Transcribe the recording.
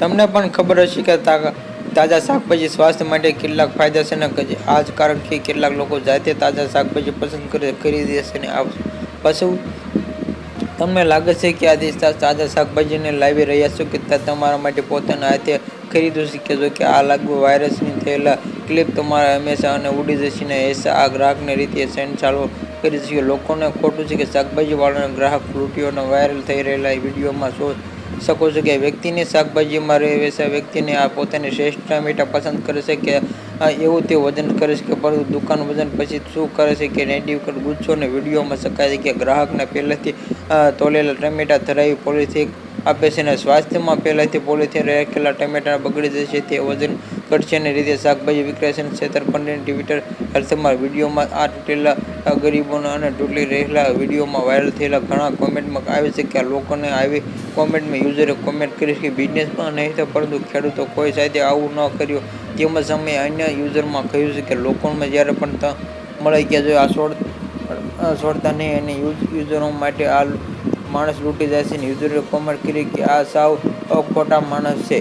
તમને પણ ખબર હશે કે તાજા શાકભાજી સ્વાસ્થ્ય માટે કેટલાક ફાયદાજનક છે. આ જ કારણ કે કેટલાક લોકો જાતે તાજા શાકભાજી પસંદ કરે, ખરીદે છે અને આ પશુ તમને લાગે છે કે આ દેશના તાજા શાકભાજીને લાવી રહ્યા છો કે તમારા માટે પોતાના હાથે ખરીદો શીખે કે આ લાગુ વાયરસની થયેલા ક્લિપ તમારા હંમેશા અને ઉડી જશે ને એસા આ ગ્રાહકને રીતે સેન્ડ ચાલુ કરી શકે. લોકોને ખોટું છે કે શાકભાજીવાળાના ગ્રાહક ફ્રૂટીઓના વાયરલ થઈ રહેલા વિડીયોમાં શો શકો છો કે વ્યક્તિની શાકભાજીમાં રહેતા વ્યક્તિને આ પોતાની શ્રેષ્ઠ ટમેટા પસંદ કરે છે કે એવું તે વજન કરે છે કે પરંતુ દુકાન વજન પછી શું કરે છે કે નેટિવ કર ગુસ્સો ને વિડીયોમાં શકાય છે કે ગ્રાહકને પહેલેથી તોલેલા ટમેટા ધરાવી પોલિથિન આપે છે અને સ્વાસ્થ્યમાં પહેલાંથી પોલિથિન રાખેલા ટમેટા બગડી જશે તે વજન ઘટશે અને રીતે શાકભાજી વિક્રય છેતરપિંડી ટ્વિટર હેલ્થમાં વિડીયોમાં આ તૂટેલા ગરીબોના અને તૂટી રહેલા વિડીયોમાં વાયરલ થયેલા ઘણા કોમેન્ટમાં આવે છે કે લોકોને આવી કોમેન્ટમાં યુઝરે કોમેન્ટ કરી કે બિઝનેસમાં નહીં તો પરંતુ ખેડૂતો કોઈ સાથે આવું ન કર્યું. તેમજ સમયે અન્ય યુઝરમાં કહ્યું છે કે લોકોમાં જ્યારે પણ મળે કે જો આ છોડ છોડતા નહીં અને યુઝ યુઝરો માટે આ માણસ લૂંટી જાય છે ને યુઝરે કોમેન્ટ કરી કે આ સાવ ખોટા માણસ છે.